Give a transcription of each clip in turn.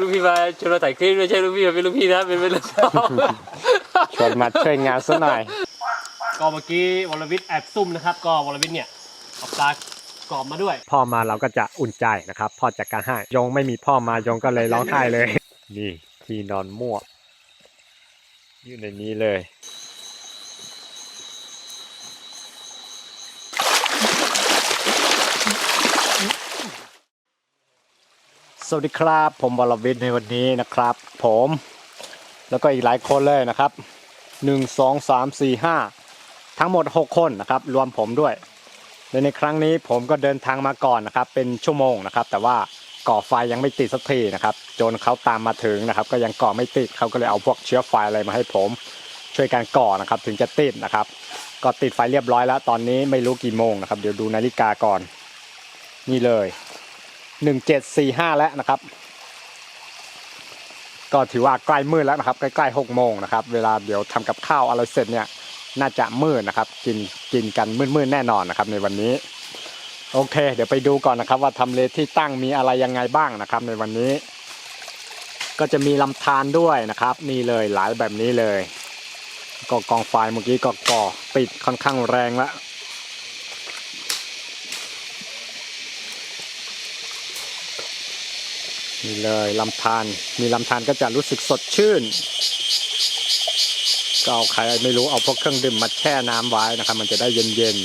ลูกพี่มาชวนเราถ่ายคลิปไม่ใช่ลูกพี่มาเป็นลูกพี่นะเป็นเป็นลูกน้องชวนมาช่วยงานซะหน่อย ก็เมื่อกี้วรวิทย์แอบซุ่มนะครับ ก็วรวิทย์เนี่ยเอาปลากรอบมาด้วย พ่อมาเราก็จะอุ่นใจนะครับ พ่อจัดการให้ยงไม่มีพ่อมายงก็เลยร้องไห้เลย นี่ที่นอนมั่วอยู่ในนี้เลย สวัสดีครับ ผมวรวิทย์ในวันนี้นะครับ ผม แล้วก็อีกหลายคนเลยนะครับหนึ่งสองสามสี่ห้าทั้งหมดหกคนนะครับ รวมผมด้วยและในครั้งนี้ผมก็เดินทางมาก่อนนะครับ เป็นชั่วโมงนะครับ แต่ว่าก่อไฟยังไม่ติดสักทีนะครับจนเขาตามมาถึงนะครับ ก็ยังก่อไม่ติดเขาก็เลยเอาพวกเชื้อไฟอะไรมาให้ผม ช่วยกันก่อนะครับ ถึงจะติดนะครับ ก็ติดไฟเรียบร้อยแล้ว ตอนนี้ไม่รู้กี่โมงนะครับ เดี๋ยวดูนาฬิกาก่อน นี่เลย หนึ่งเจ็ดสี่ห้าแล้วนะครับ ก็ถือว่าใกล้มืดแล้วนะครับ ใกล้ๆหกโมงนะครับ เวลาเดี๋ยวทำกับข้าวอะไรเสร็จเนี่ย น่าจะมืดนะครับ กินกินกันมืดๆแน่นอนนะครับ ในวันนี้ โอเค เดี๋ยวไปดูก่อนนะครับ ว่าทำเลที่ตั้งมีอะไรยังไงบ้างนะครับ ในวันนี้ ก็จะมีลำธารด้วยนะครับ นี่เลยหลายแบบนี้เลย ก็กองไฟเมื่อกี้ก็ก่อปิดค่อนข้างแรงแล้ว นี่เลยลำธารมีลำธารก็จะรู้สึกสดชื่น ก็เอาใครไม่รู้เอาพวกเครื่องดื่มมาแช่น้ำไว้นะครับ มันจะได้เย็น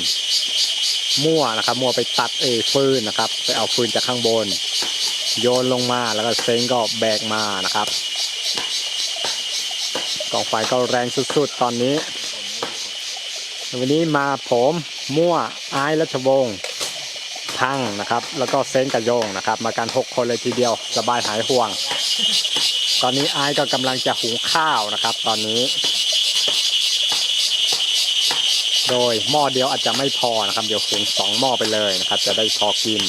ๆมั่วนะครับ มั่วไปตัดเอฟืนนะครับ ไปเอาฟืนจากข้างบน โยนลงมาแล้วก็เซ็งก็แบกมานะครับกองไฟก็แรงสุดๆตอนนี้ วันนี้มาผมมั่วไอายรัชวงศ์ พังนะครับ แล้วก็เซ็งกระโยงนะครับ มากันหกคนเลยทีเดียวสบายหายห่วง ตอนนี้ไอายก็กำลังจะหุงข้าวนะครับ ตอนนี้ โดยหม้อเดียวอาจจะไม่พอนะครับ เดี๋ยวหุงสองหม้อไปเลยนะครับ จะได้พอกิน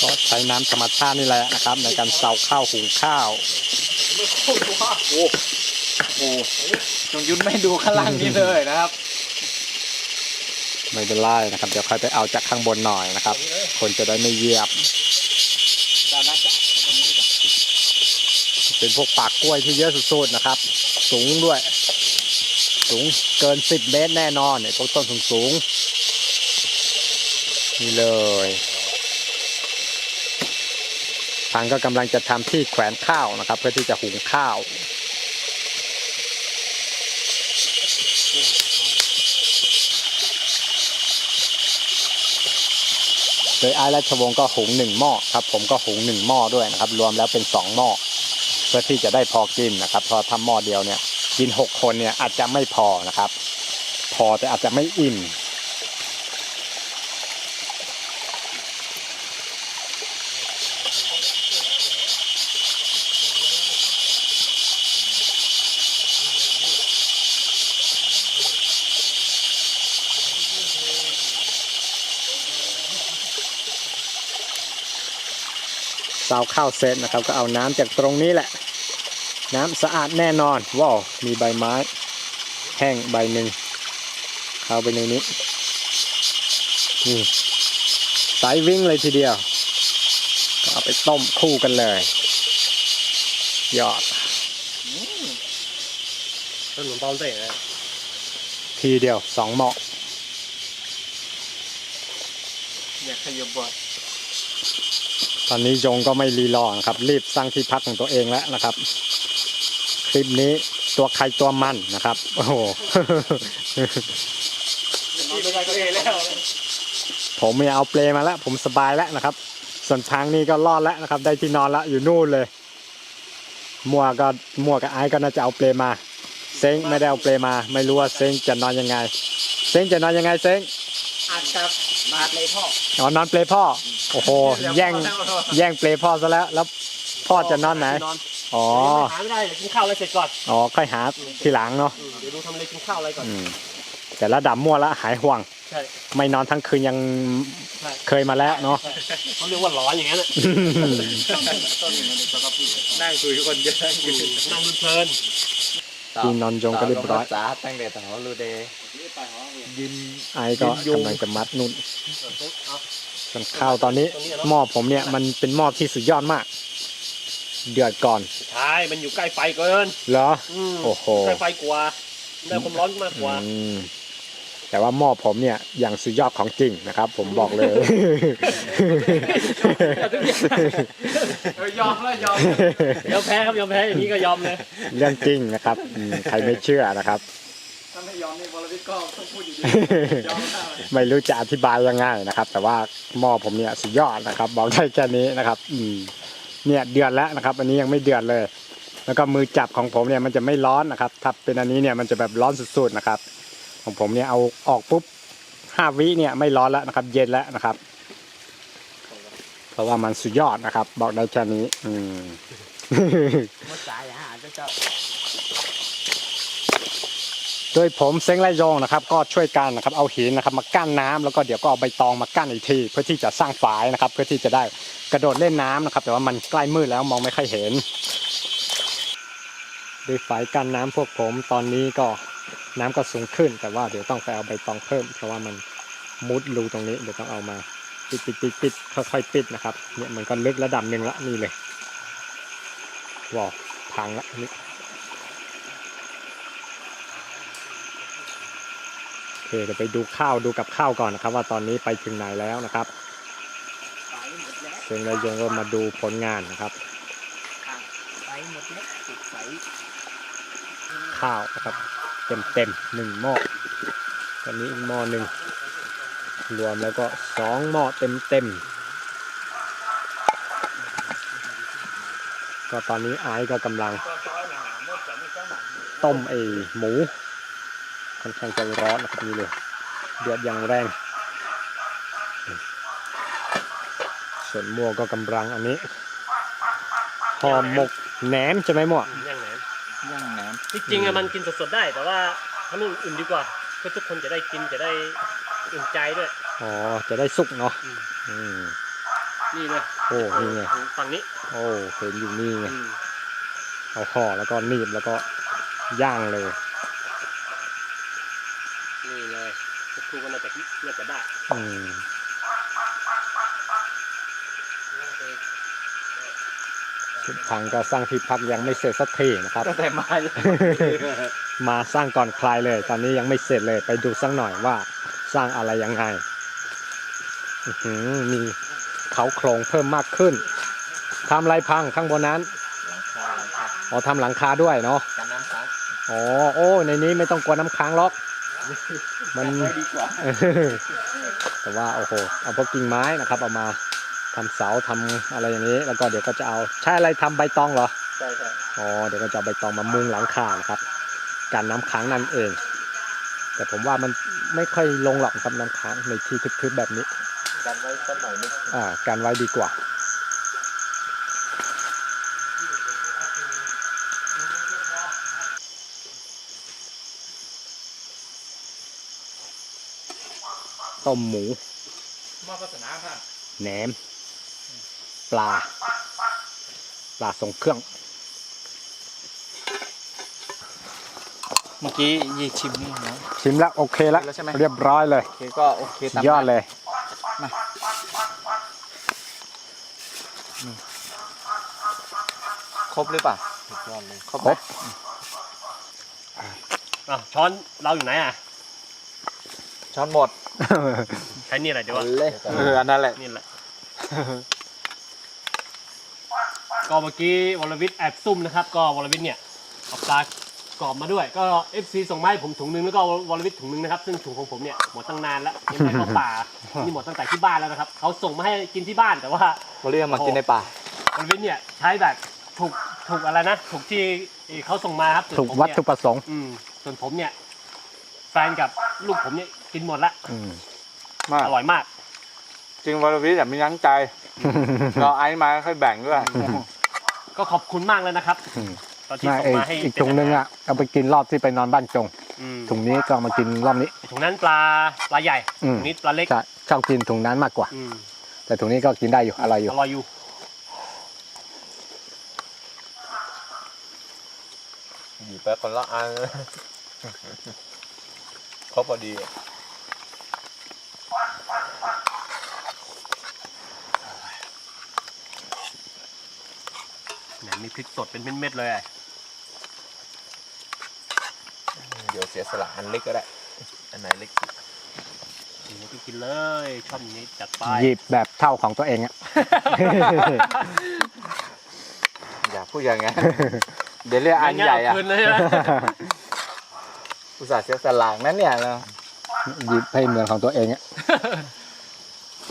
ก็ใช้น้ำธรรมชาตินี่แหละนะครับ ในการเซาข้าวหุงข้าวโอ้จงยุทธไม่ดูข้างล่างนี้เลยนะครับ ไม่เป็นไรนะครับ เดี๋ยวค่อยไปเอาจากข้างบนหน่อยนะครับ คนจะได้ไม่เหยียบ เป็นพวกปากกล้วยที่เยอะสุดๆนะครับ สูงด้วย สูงเกินสิบเมตรแน่นอนเนี่ยพวกต้นสูงสูงๆนี่เลย ทางก็กำลังจะทำที่แขวนข้าวนะครับ เพื่อที่จะหุงข้าว โดยไอ้ราชวงศ์ก็หุงหนึ่งหม้อครับ ผมก็หุงหนึ่งหม้อด้วยนะครับ รวมแล้วเป็นสองหม้อเพื่อที่จะได้พอกินนะครับพอทำหม้อเดียวเนี่ย กินหกคนเนี่ยอาจจะไม่พอนะครับ พอแต่อาจจะไม่อิ่ม ซาข้าวเสร็จนะครับก็เอาน้ำจากตรงนี้แหละ น้ำสะอาดแน่นอนว้าวมีใบไม้ แห้งใบหนึ่งเข้าไปในนี้นี่สายวิ่งเลยทีเดียว ก็เอาไปต้มคู่กันเลยยอดขนมปังเตะนะทีเดียวสองหม้ออยากขยับบอด ตอนนี้ยงก็ไม่รีรอนะครับ รีบสร้างที่พักของตัวเองแล้วนะครับ คลิปนี้ตัวใครตัวมันนะครับ โอ้โหนอนไม่ได้ก็เองแล้วผมไม่เอาเปลมาแล้ว ผมสบายแล้วนะครับ ส่วนทางนี้ก็รอดแล้วนะครับ ได้ที่นอนแล้วอยู่นู่นเลยมัวก็มัวกับไอ้ก็น่าจะเอาเปลมา เซ้งไม่ได้เอาเปลมา ไม่รู้ว่าเซ้งจะนอนยังไง เซ้งจะนอนยังไงเซ้งอาจจะมาเลยพ่ออ๋อนอนเปลพ่อ โอ้โห แย่ง แย่งเปลพ่อซะแล้ว แล้วพ่อจะนอนไหนนอนอ๋อ หาไม่ได้เดี๋ยวกินข้าวอะไรเสร็จก่อนอ๋อ ค่อยหาทีหลังเนาะอืมเดี๋ยวดูทำอะไรกินข้าวอะไรก่อน อืมแต่ระดับมั่วแล้วหายห่วง ใช่ ไม่นอนทั้งคืนยังใช่ เคยมาแล้วเนาะ เขาเรียกว่าร้อนอย่างนั้นน่ะนั่งคุยคนเยอะนั่งเพลินที่นอนยงก็เรียบร้อยษาตั้งแต่ต่างรูเดยินไอ้ก็กำลังจะมัดนุ่น ๆเอา ส่วนข้าวตอนนี้หม้อผมเนี่ยมันเป็นหม้อที่สุดยอดมาก เดือดก่อน ใช่มันอยู่ใกล้ไฟเกินเหรออืมโอ้โหใกล้ไฟกว่าได้ความร้อนมากกว่าอืมแต่ว่าหม้อผมเนี่ยอย่างสุดยอดของจริงนะครับ ผมบอกเลย เออยอมแล้วยอม ยอมแพ้ครับยอมแพ้อย่างนี้ก็ยอมเลย เรื่องจริงนะครับอืมใครไม่เชื่อนะครับถ้า ไม่ยอมนี่บอลวิทย์ก็ต้องพูดอยู่ดียอมได้ไม่รู้จะอธิบายยังไงนะครับ แต่ว่าหม้อผมเนี่ยสุดยอดนะครับ บอกได้แค่นี้นะครับ อืมเนี่ยเดือดแล้วนะครับ อันนี้ยังไม่เดือดเลย แล้วก็มือจับของผมเนี่ยมันจะไม่ร้อนนะครับ ถ้าเป็นอันนี้เนี่ยมันจะแบบร้อนสุดๆนะครับ ของผมเนี่ยเอาออกปุ๊บห้าวิเนี่ยไม่ร้อนแล้วนะครับ เย็นแล้วนะครับ เพราะว่ามันสุดยอดนะครับ บอกได้แค่นี้ อืมมดสายหาเจ้าเจ้า โดยผมเซ้งไรโยงนะครับ ก็ช่วยกันนะครับเอาหินนะครับมากั้นน้ำแล้วก็เดี๋ยวก็เอาใบตองมากั้นอีกทีเพื่อที่จะสร้างฝายนะครับ เพื่อที่จะได้กระโดดเล่นน้ำนะครับ แต่ว่ามันใกล้มืดแล้วมองไม่ค่อยเห็นด้วยฝายกั้นน้ำพวกผมตอนนี้ก็น้ำก็สูงขึ้น แต่ว่าเดี๋ยวต้องไปเอาใบตองเพิ่ม เพราะว่ามันมุดรูตรงนี้เดี๋ยวต้องเอามาปิดปิดปิดปิดค่อยๆปิดนะครับเนี่ยมันก็ลึกระดับหนึ่งละนี่เลยว้าวพังละนี่ โอ เคเดี๋ยวไปดูข้าวดูกับข้าวก่อนนะครับ ว่าตอนนี้ไปถึงไหนแล้วนะครับเชิงระยงก็มาดูผลงานนะครับไปหมดแล้วติดใสข้าวนะครับ เต็มเต็มๆหนึ่งหม้อตอนนี้อีกหม้อหนึ่งรวมแล้วก็สองหม้อเต็มเต็มๆก็ตอนนี้ไอซ์ก็กำลังต้มไอหมู ค่อนข้างจะร้อนนะครับนี่เลยเดือดอย่างแรง ส่วนมั่วก็กำลังอันนี้ห่อหมกแหนมใช่ไหมมั่วย่างไหนย่างแหนมที่จริงอะมันกินสดๆได้ แต่ว่าทำอย่างอื่นดีกว่าเพื่อทุกคนจะได้กินจะได้อุ่นใจด้วย อ๋อ จะได้สุกเนาะอืมอืมนี่เลยโอ้นี่ไงฝั่งนี้ โอ้เห็นอยู่นี่ไงอืมเอาห่อแล้วก็หนีบแล้วก็ย่างเลย นี่ เลยทุกครูก็น่าจะน่าจะได้อืมสุดทางก็สร้างที่พักยังไม่เสร็จสักทีนะครับ ตั้งแต่มา มาสร้างก่อนใครเลย ตอนนี้ยังไม่เสร็จเลย ไปดูสักหน่อยว่าสร้างอะไรยังไงอื้อหือมีเขาโครงเพิ่มมากขึ้นทำไรพังข้างบนนั้นหลังคาหลังคาอ๋อทำหลังคาด้วยเนาะกันน้ำค้างอ๋อโอ้ในนี้ไม่ต้องกลัวน้ำค้างหรอก มันไว้ดีกว่าแต่ว่าโอ้โหเอาพวกกิ่งไม้นะครับ เอามาทำเสาทำอะไรอย่างนี้ แล้วก็เดี๋ยวก็จะเอาใช้อะไรทำใบตองเหรอใช่ใช่อ๋อเดี๋ยวก็จะเอาใบตองมามุงหลังคานะครับกันน้ำค้างนั่นเอง แต่ผมว่ามันไม่ค่อยลงหรอกครับน้ำค้างในที่ทึบๆแบบนี้ กันไว้สักหน่อยนึงอ่ากันไว้ดีกว่า ต้มหมูมาพัฒนาค่ะแหนม ปลา ปลาทรงเครื่อง เมื่อกี้ยีชิมนี่นะ ชิมแล้วโอเคแล้ว แล้วใช่ไหม เรียบร้อยเลย โอเคก็โอเคสุตามดยอดเลย ครบหรือเปล่าครบครบ อะช้อนเราอยู่ไหนอะช้อนหมด ใช้นี่อะไรเดี๋ยววะเลยเอออันนั้นแหละนี่แหละ ก็เมื่อกี้วรวิทย์แอบซุ่มนะครับ ก็วรวิทย์เนี่ยเอาปลากรอบมาด้วย ก็ FC ส่งมาให้ผมถุงหนึงแล้วก็วรวิทย์ถุงหนึงนะครับซึ่งถุงของผมเนี่ยหมดตั้งนานแล้วยังไม่เข้าป่านี่หมดตั้งแต่ที่บ้านแล้วนะครับเขาส่งมาให้กินที่บ้านแต่ว่าเราเรียกมากินในป่าวรวิทย์เนี่ยใช้แบบถูกถูกอะไรนะถูกที่เขาส่งมาครับส่นถูกผมวัตเนี่ยถุประสงค์อืมส่วนผมเนี่ยแฟนกับลูกผมเนี่ย กินหมดละอืมมากอร่อยมากจริงวรวิทย์แบบมียั้งใจเราไอซ์มาค่อยแบ่งด้วยก็ขอบคุณมากเลยนะครับอืมตอนที่ไม่ส่งไอ้มาให้อีกถุงนึงอะเอาไปกินรอบที่ไปนอนบ้านจงอืมถุงนี้ก็เอามากินรอบนี้ ถุงนั้นปลาปลาใหญ่อืม ถุงนี้ปลาเล็กจะชอบกินถุงนั้นมากกว่า อืมแต่ถุงนี้ก็กินได้อยู่อร่อยอยู่ อร่อยอยู่หยิบไปคนละอันครบพอดี เนี่ย มีพริกสดเป็นเม็ดๆเลยอะเดี๋ยวเสียสละอันเล็กก็ได้ อันไหนเล็กสุดกินก็กินเลยชอบอย่างนี้จัดไปหยิบแบบเท่าของตัวเองอะอย่าพูดอย่างนั้นเดี๋ยวเรียกอันใหญ่อะเาคืนเลยนะอุตส่าห์เสียสละนั่นเนี่ยเราหยิบให้เหมือนของตัวเองอะ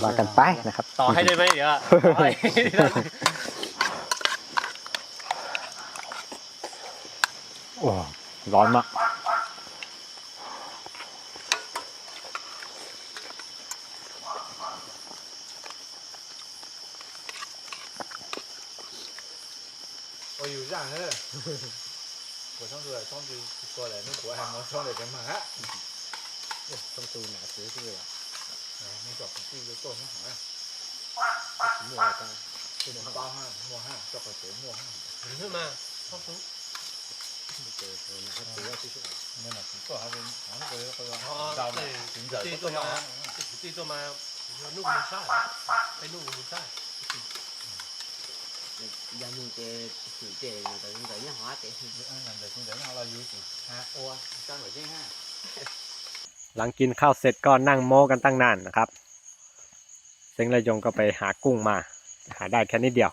ว่ากันไปนะครับ ต่อให้ได้ไหมเดี๋ยวอะต่อให้ โอ้ร้อนมาก 我有这样的，我上次上次过来，那国还没上来干嘛？ต้องตูหนาซื้อที่เลย 哎，没找自己做很好呀， หมวก 包汉莫汉，这个谁莫汉？ ขึ้นมาเ ข้าซุป 没呢，做还是韩国或者 อ๋อ 招嘛 เอ้ย，行者 ตี 不 ตัว 重要 มา 啊。 ตีตัวมานุ่มมือซ่าไปนุ่มมือซ่า giờ mình cái chủ đề người ta người ta nhớ hóa cái 嗯，人哋行者让เราอยู่สิฮะโอ้จ้างหน่อยจริงฮะ หลังกินข้าวเสร็จก็นั่งโม้กันตั้งนานนะครับเซ็งและยงก็ไปหากุ้งมา หาได้แค่นิดเดียว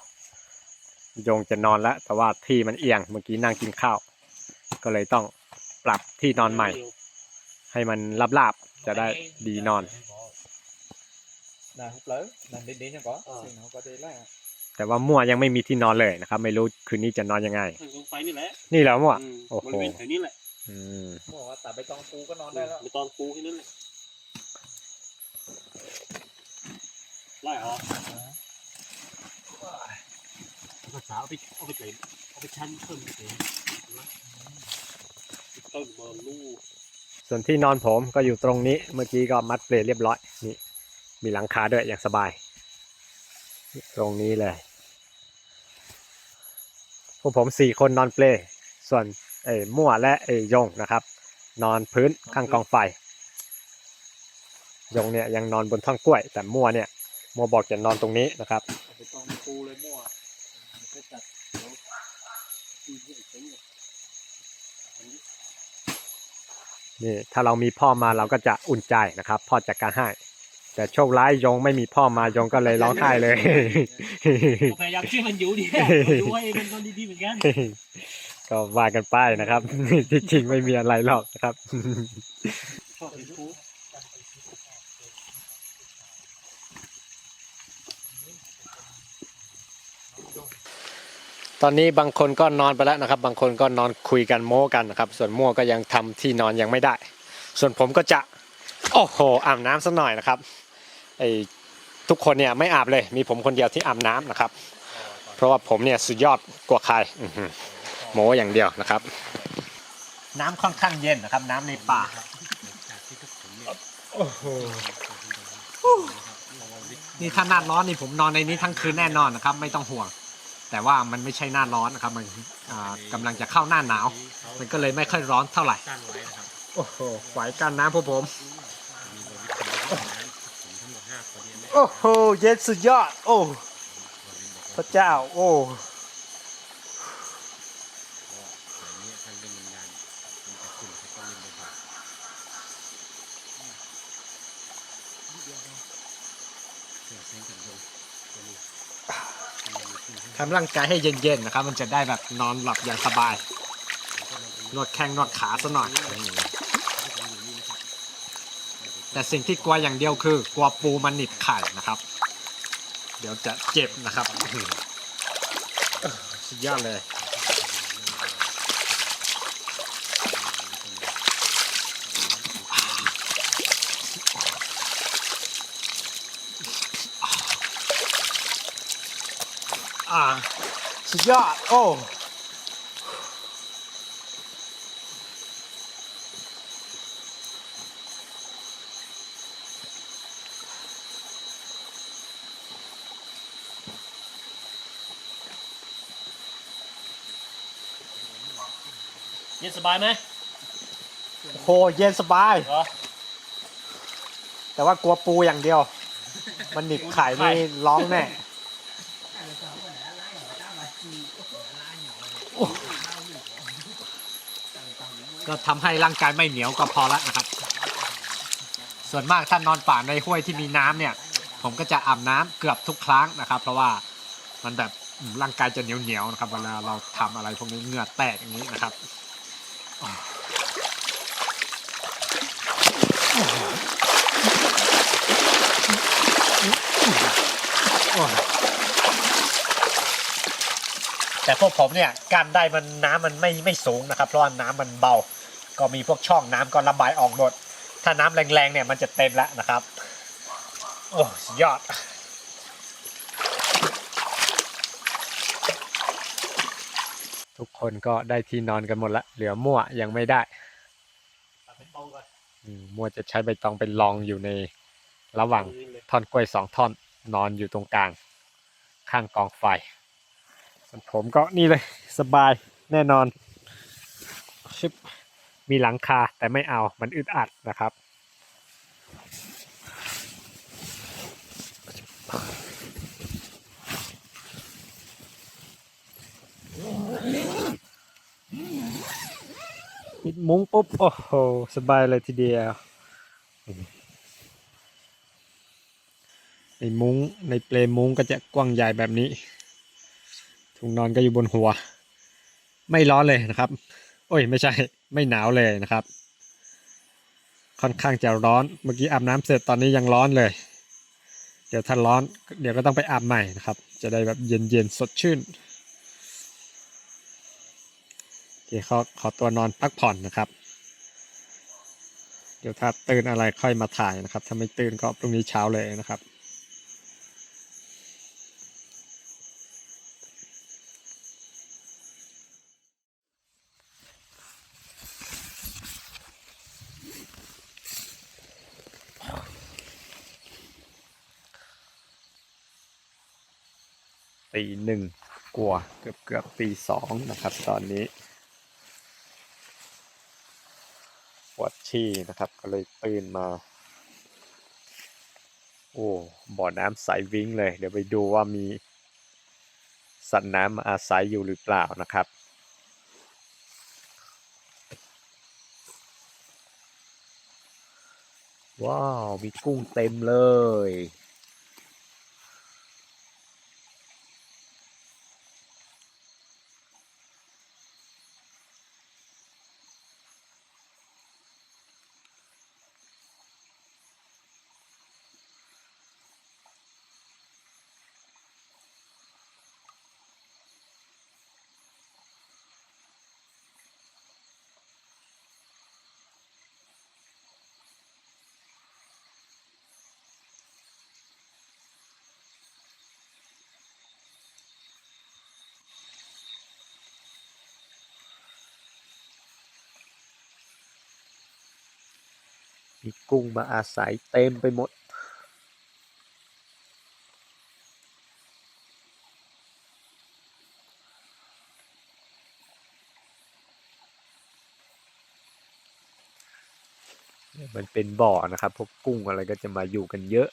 ยงจะนอนแล้ว แต่ว่าที่มันเอียงเมื่อกี้นั่งกินข้าว ก็เลยต้องปรับที่นอนใหม่ ให้มันราบๆจะได้ดีนอน là hút lớn là đến đến cho có thì nó có thể là แต่ว่ามั่วยังไม่มีที่นอนเลยนะครับ ไม่รู้คืนนี้จะนอนยังไงทางตรงไฟนี่แหละนี่แหล้วมั่วอืมโอ้โห บริเวณแถวนี้แหละอืม mua ว่าแต่ใบตองปูก็นอนได้แล้วไม่ตอนปูแค่นั้นแหละไล่เหรอ ภาษาเอาไปเอาไปเตะเอาไปชั้นเพิ่มเตะต้นมาลูกส่วนที่นอนผมก็อยู่ตรงนี้เมื่อกี้ก็มัดเปลเรียบร้อยนี่มีหลังคาด้วยอย่างสบาย ตรงนี้เลยพวกผมสี่คนนอนเปลส่วนไอ้มั่วและไอ้ยงนะครับ นอนพื้นข้างกองไฟยงเนี่ยยังนอนบนท่อนกล้วย แต่มั่วเนี่ย มั่วบอกจะนอนตรงนี้นะครับใบตองปูเลยมั่ว ก็จัดเดี๋ยวตีเพื่อนเซ็งเลยอันนี้นี่ถ้าเรามีพ่อมาเราก็จะอุ่นใจนะครับ พ่อจัดการให้ แต่โชคร้ายยงไม่มีพ่อมายงก็เลยร้องไห้เลย พยายามช่วยมันอยู่ดีดูให้มันนอนดีๆเหมือนกันก็ว่ากันไปนะครับ ที่จริงไม่มีอะไรหรอกนะครับ ชอบเห็นฟู ตอนนี้บางคนก็นอนไปแล้วนะครับ บางคนก็นอนคุยกันโม้กันนะครับ ส่วนมั่วก็ยังทำที่นอนยังไม่ได้ ส่วนผมก็จะโอ้โหอาบน้ำสักหน่อยนะครับไอทุกคนเนี่ยไม่อาบเลย มีผมคนเดียวที่อาบน้ำนะครับ เพราะว่าผมเนี่ยสุดยอดกว่าใครอื้อหือโม้อย่างเดียวนะครับ น้ำค่อนข้างเย็นนะครับ น้ำในป่าโอ้โหนี่ถ้าหน้าร้อนนี่ผมนอนในนี้ทั้งคืนแน่นอนนะครับ ไม่ต้องห่วง แต่ว่ามันไม่ใช่หน้าร้อนนะครับ มันอ่ากำลังจะเข้าหน้าหนาว มันก็เลยไม่ค่อยร้อนเท่าไหร่กั้นไว้นะครับโอ้โหไหวกันน้ำพวกผมมีบริวิตเป็นน้ำผมทั้งหมดห้าคนเนี่ยโอ้โหเย็นสุดยอด โอ้พระเจ้า โอ้อย่างนี้ท่านเล่นนานๆมันจะขุ่นให้ต้องเล่นบ่อยๆเสียงเสียงกันลงตัวนี้มันมีขึ้นให้ ทำร่างกายให้เย็นๆนะครับ มันจะได้แบบนอนหลับอย่างสบาย นวดแข้งนวดขาซะหน่อยแต่สิ่งที่กลัวอย่างเดียวคือกลัวปูมันหนิบไข่นะครับ เดี๋ยวจะเจ็บนะครับอื้อหือสุดยอดเลย ยอด โอ้เย็นสบายไหมโหเย็นสบาย เหรอ แต่ว่ากลัวปูอย่างเดียว มันหนิบไข่นี่ร้องแน่ ก็ทำให้ร่างกายไม่เหนียวก็พอละนะครับ ส่วนมากถ้านอนป่าในห้วยที่มีน้ำเนี่ย ผมก็จะอาบน้ำเกือบทุกครั้งนะครับ เพราะว่ามันแบบร่างกายจะเหนียวเหนียวนะครับ เวลาเราทำอะไรพวกนี้เหงื่อแตกอย่างนี้นะครับแต่พวกผมเนี่ยกันได้มันน้ำมันไม่ไม่สูงนะครับ เพราะว่าน้ำมันเบา ก็มีพวกช่องน้ำก็ระบายออกหมด ถ้าน้ำแรงๆเนี่ยมันจะเต็มแล้วนะครับ โอ้สุดยอดทุกคนก็ได้ที่นอนกันหมดละ เหลือมั่วยังไม่ได้ตัดเป็นตรงก่อนอืมมั่วจะใช้ใบตองเป็นรองอยู่ในระหว่างพื้นเลยท่อนกล้วยสองท่อนนอนอยู่ตรงกลาง ข้างกองไฟ ส่วนผมก็นี่เลยสบายแน่นอนชึบ มีหลังคาแต่ไม่เอามันอึดอัดนะครับ ปิดมุ้งปุ๊บ โอ้โห สบายเลยทีเดียวในมุ้งในเปลมุ้งก็จะกว้างใหญ่แบบนี้ ถุงนอนก็อยู่บนหัว ไม่ร้อนเลยนะครับ โอ้ยไม่ใช่ไม่หนาวเลยนะครับ ค่อนข้างจะร้อนเมื่อกี้อาบน้ำเสร็จตอนนี้ยังร้อนเลย เดี๋ยวถ้าร้อน เดี๋ยวก็ต้องไปอาบใหม่นะครับ จะได้แบบเย็นๆสดชื่นโอเคขอขอตัวนอนพักผ่อนนะครับ เดี๋ยวถ้าตื่นอะไรค่อยมาถ่ายนะครับ ถ้าไม่ตื่นก็พรุ่งนี้เช้าเลยนะครับ ตีหนึ่งกว่าเกือบเกือบตีสองนะครับ ตอนนี้ปวดชี่นะครับ ก็เลยตื่นมา โอ้บ่อน้ำใสวิ้งเลย เดี๋ยวไปดูว่ามี สัตว์น้ำอาศัยอยู่หรือเปล่านะครับว้าว มีกุ้งเต็มเลย กุ้งมาอาศัยเต็มไปหมด มันเป็นบ่อนะครับ พวกกุ้งอะไรก็จะมาอยู่กันเยอะ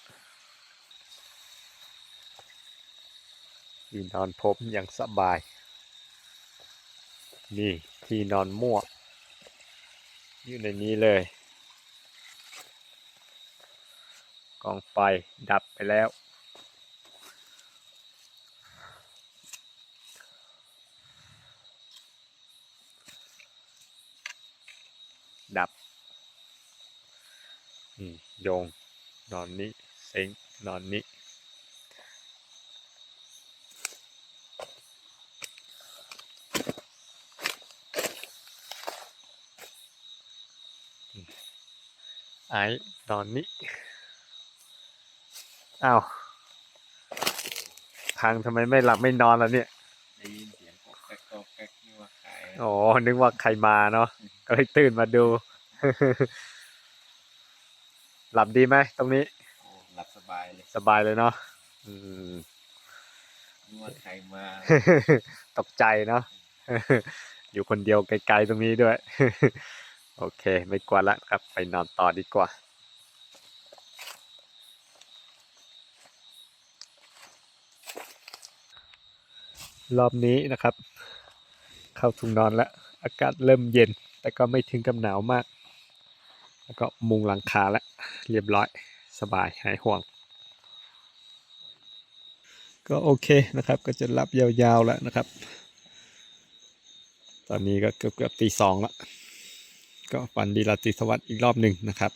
ที่นอนพบอย่างสบาย นี่ที่นอนมั่วอยู่ในนี้เลย กองไฟดับไปแล้ว ดับโยง นอนนี้เซ็งนอนนี้ไอ้นอนนี้ อ้าวทางทำไมไม่หลับไม่นอนล่ะเนี่ยได้ยินเสียงกอกแก๊กกอกแก๊กนี่ว่าขายอ๋อนึกว่าใครมาเนาะก็เลยตื่นมาดู หลับดีไหมตรงนี้ โอ้หลับสบายเลยสบายเลยเนาะอืมนี่ว่าใครมาตกใจเนาะ อยู่คนเดียวไกลๆตรงนี้ด้วย โอเค ไม่กวนละครับ ไปนอนต่อดีกว่า รอบนี้นะครับ เข้าทุ่งนอนแล้ว อากาศเริ่มเย็น แต่ก็ไม่ถึงกับหนาวมาก แล้วก็มุงหลังคาแล้วเรียบร้อยสบายหายห่วง ก็โอเคนะครับ ก็จะรับยาวๆแล้วนะครับ ตอนนี้ก็เกือบเกือบๆตีสองแล้วก็ฝันดีราตรีสวัสดิ์อีกรอบหนึ่งนะครับ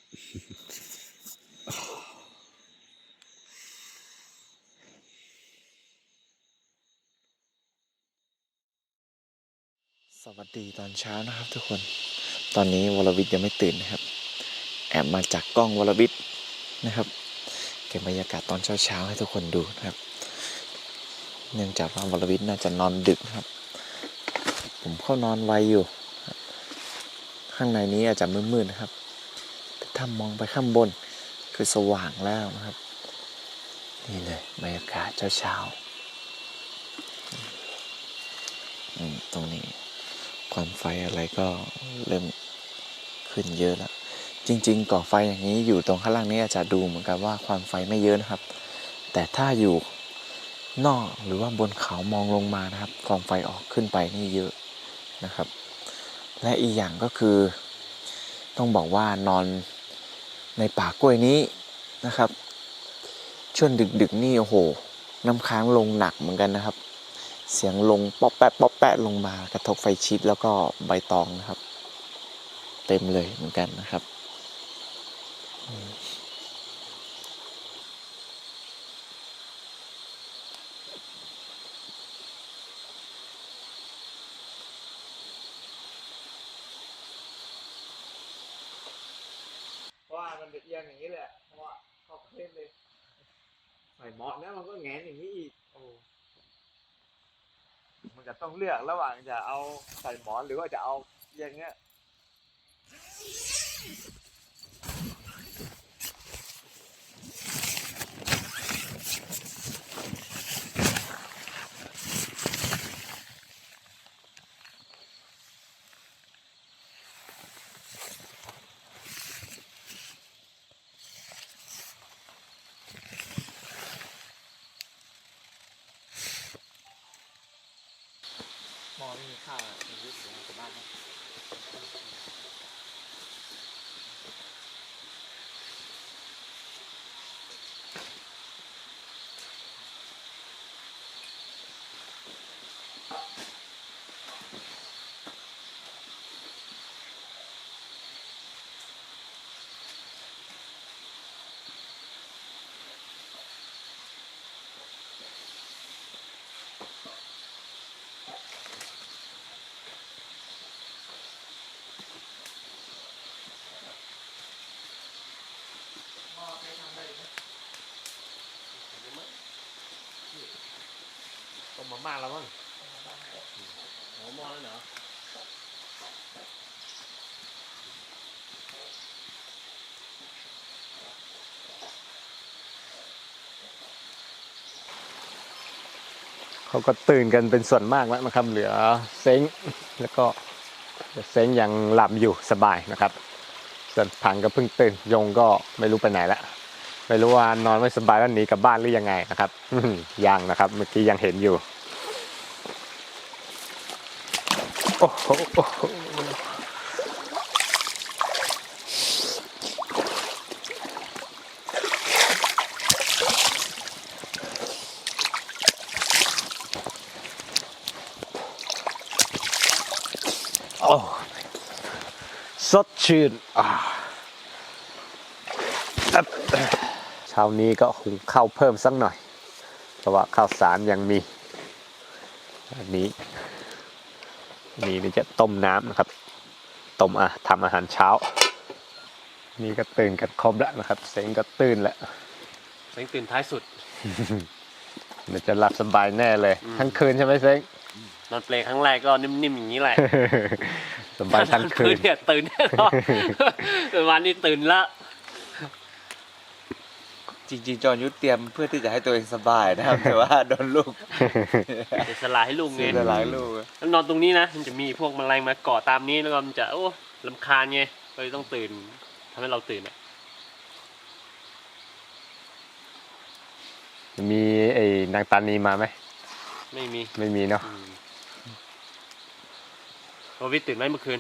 วัสดีตอนเช้านะครับทุกคน ตอนนี้วรวิทย์ยังไม่ตื่นนะครับ แอบมาจากกล้องวรวิทย์นะครับ เก็บบรรยากาศตอนเช้าๆให้ทุกคนดูนะครับ เนื่องจากว่าวรวิทย์น่าจะนอนดึกครับ ผมเข้านอนไวอยู่ ข้างในนี้อาจจะมืดๆนะครับแต่ถ้ามองไปข้างบนคือสว่างแล้วนะครับ นี่เลยบรรยากาศเช้าๆอืมตรงนี้ ควันไฟอะไรก็เริ่มขึ้นเยอะแล้วจริง ๆ ก่อไฟอย่างนี้อยู่ตรงข้างล่างนี้อาจจะดูเหมือนกับว่าควันไฟไม่เยอะนะครับ แต่ถ้าอยู่นอกหรือว่าบนเขามองลงมานะครับกองไฟออกขึ้นไปนี่เยอะนะครับ และอีกอย่างก็คือ ต้องบอกว่านอนในป่ากล้วยนี้นะครับ ช่วงดึกๆนี่โอ้โห น้ำค้างลงหนักเหมือนกันนะครับ เสียงลงป๊อปแปะป๊อปแปะลงมากระทบไฟชิดแล้วก็ใบตองนะครับ เต็มเลยเหมือนกันนะครับอืม เพราะว่ามันจะเอียงอย่างนี้เลยอะเพราะว่าเขาเคล็ดเลยใส่หมอนเนี่ยมันก็แงนอย่างนี้อีกโอ้มันจะต้อง เลือกระหว่างจะเอาใส่หมอนหรือว่าจะเอาอย่างเงี้ย มองไม่มีข้าวอะมันยึดเสียงกลับบ้านนะ ต้ มมาม่าแล้วมั้งหัวมอแล้วเหรอเขาก็ตื่นกันเป็นส่วนมากแล้วนะครับ เหลือเซ้งแล้วก็เซ้งยังหลับอยู่สบายนะครับ ส่วนผังก็เพิ่งตื่นยงก็ไม่รู้ไปไหนแล้วไม่รู้ว่านอนไม่สบายแล้วหนีกลับบ้านหรือยังไงนะครับยังนะครับ เมื่อกี้ยังเห็นอยู่ โอ้โหโอ้โหอ้สดชื่นอ่าอับเช้านี้ก็หุงข้าวเพิ่มสักหน่อย เพราะว่าข้าวสารยังมี อันนี้ นี่นี่จะต้มน้ำนะครับ ต้มอะทำอาหารเช้า นี่ก็ตื่นกันครบแล้วนะครับ เซ็งก็ตื่นแล้วเซ็งตื่นท้ายสุด เดี๋ยวจะหลับสบายแน่เลยอืมทั้งคืนใช่ไหมเซ็งนอนเปลครั้งแรกก็นิ่มๆอย่างนี้แหละสบายทั้งคืนเนี่ยตื่นแน่นอนแต่วันนี้ตื่นละ จริงๆ จอยุทธเตรียมเพื่อที่จะให้ตัวเองสบายนะครับ แต่ว่าโดนลูกเดี๋ยวสลายให้ลุงไงเสียหลายลูกอะแล้วนอนตรงนี้นะ มันจะมีพวกแมลงมาเกาะตามนี้แล้วก็มันจะโอ้ลำคาญไงก็เลยต้องตื่นทำให้เราตื่นอะมีไอ้นางตานีมาไหมไม่มีไม่มีเนาะอืมวรวิทย์ตื่นไหมเมื่อคืน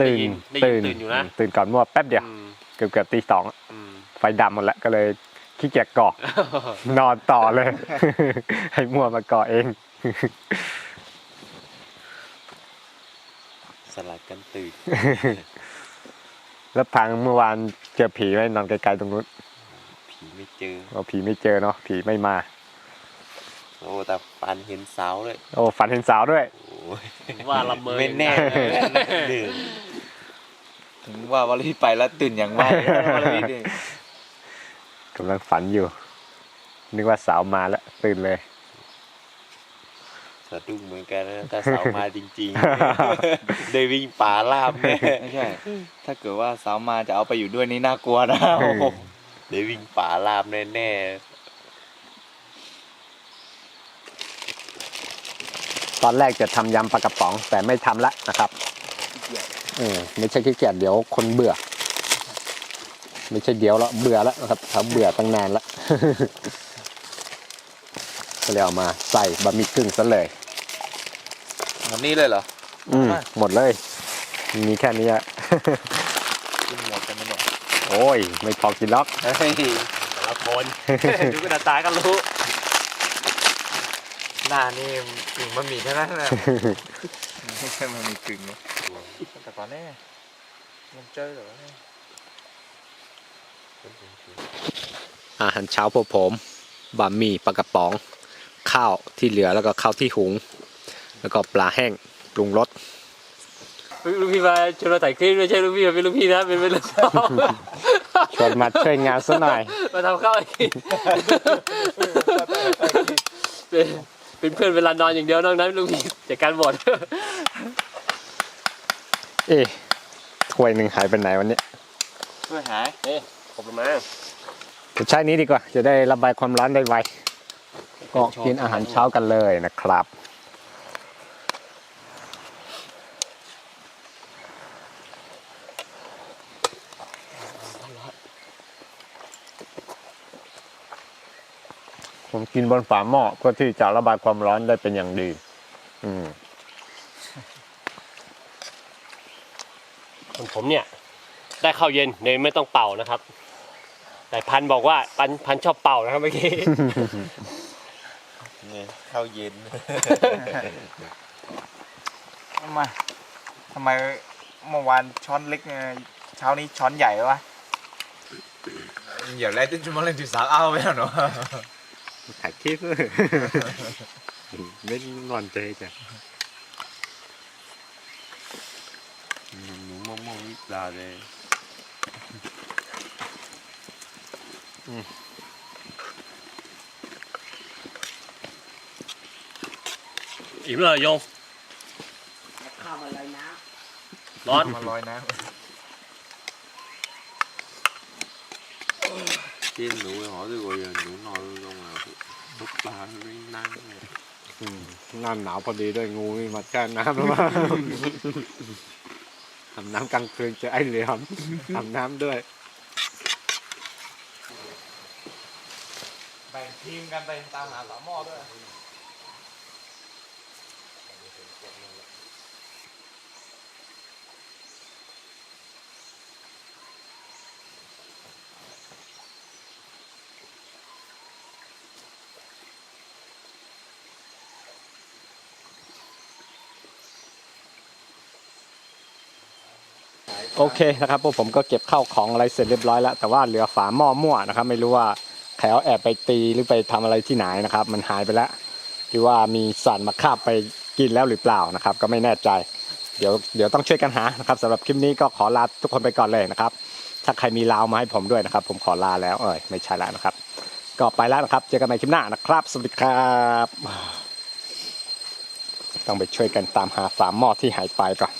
ตื่นได้ยินได้ยินตื่นตื่นอยู่นะ ตื่นก่อนมั่วแป๊บเดียวอืมเกือบเกือบตีสองอืม ไฟดับหมดแล้วก็เลยขี้เกียจก่อนอนต่อเลย ให้มั่วมาก่อเอง สลัดกันตื่นแล้วทางเมื่อวานเจอผีไหมนอนไกลๆตรงนู้นผีไม่เจอเอาผีไม่เจอเนาะผีไม่มา โอ้แต่ปันเห็นเสาเลยโอ้ฝันเห็นสาวด้วย โอ้ยว่าละเมอไม่แน่ดื่มถึงว่าวลพี่ไปแล้วตื่นอย่างมากวลพี่เนี่ย กำลังฝันอยู่ นึกว่าสาวมาแล้วตื่นเลยสะดุ้งเหมือนกันนะแต่เสามาจริงๆ ได้วิ่งป่าลาบแน่ไม่ใช่ ถ้าเกิดว่าเสามาจะเอาไปอยู่ด้วยนี่น่ากลัวนะเออโอ้โหได้วิ่งป่าลาบแน่ตอนแรกจะทำยำปลากระป๋อง แต่ไม่ทำละนะครับ อืมไม่ใช่ขี้เกียจเดี๋ยวคนเบื่อ ไม่ใช่เดี๋ยวแล้วเบื่อแล้วนะครับเขาเบื่อตั้งนานละก็เลยเอามาใส่บะหมี่กึ่งซะเลยๆวันนี้เลยเหรอ อืมหมดเลย มีแค่นี้อะกินหมดกันไหมเนี่ยโอ้ย ไม่พอกินล็อกเฮ้ยแต่ละคนดูกระดาษตาก็รู้ หน้านี่กึ่งบะหมี่เท่านั้นนะไม่ใช่บะหมี่กึ่งนะแต่ก่อนแน่มันเจอเหรอเนี่ย อาหารเช้าพวกผมบะหมี่ปลากระป๋อง ข้าวที่เหลือแล้วก็ข้าวที่หุง แล้วก็ปลาแห้งปรุงรสลูกพี่มาชวนเราถ่ายคลิปไม่ใช่ลูกพี่มาเป็นลูกพี่นะเป็นเป็นลูกน้องชวนมาช่วยงานซะหน่อย มาทำข้าวให้กินเป็นเป็นเพื่อนเวลานอนอย่างเดียวนอกนั้นลูกพี่จัดการหมดเอ๊ะถ้วยหนึ่งหายไปไหนวันนี้ช่วยหายขอ บคุณมากจะใช้นี้ดีกว่า จะได้ระบายความร้อนได้ไว ก็กินอาหารเช้ากันเลยนะครับ ผมกินบนฝาหม้อเพื่อที่จะระบายความร้อนได้เป็นอย่างดี อืมส่วนผมเนี่ย ได้ข้าวเย็นโดยไม่ต้องเป่านะครับ แต่พันบอกว่าพันพันชอบเป่านะครับเมื่อกี้เนี่ยข้าวเย็นทำไมทำไมเมื่อวานช้อนเล็กไงเช้านี้ช้อนใหญ่วะอย่าเล่นจนชั่วโมงเล่นจุดสามเอาไปแล้วเนาะถ่ายคลิป ไม่นอนใจจ้ะหนูมะม่วงวิปลาเลย อิ่มเลยโยงข้าวมาเลยนะร้อนมาลอยน้ที่หนูไปหอดูว่าอย่างหนูนอนลงมาทุกปลาไม่นั่งเลยอืมหน้าหนาวพอดีด้วยงูนี่มาแช่น้ำแล้วมาทำน้ำกลางคืนเจอไอ้เหลือมทำน้ำด้วย แบ่งทีมกันไปตามหาสามหม้อด้วย โอเคนะครับพวกผมก็เก็บข้าวของอะไรเสร็จเรียบร้อยแล้ว แต่ว่าเหลือฝาหม้อมั่วนะครับ ไม่รู้ว่า ใครเอาแอบไปตีหรือไปทำอะไรที่ไหนนะครับ มันหายไปแล้วหรือว่ามีสัตว์มาคาบไปกินแล้วหรือเปล่านะครับ ก็ไม่แน่ใจ เดี๋ยวเดี๋ยวต้องช่วยกันหานะครับสำหรับคลิปนี้ก็ขอลาทุกคนไปก่อนเลยนะครับ ถ้าใครมีลาวมาให้ผมด้วยนะครับ ผมขอลาแล้วเอ้ยไม่ใช่แล้วนะครับ ก็ไปแล้วนะครับ เจอกันใหม่คลิปหน้านะครับ สวัสดีครับ ต้องไปช่วยกันตามหาฝาหม้อที่หายไปก่อน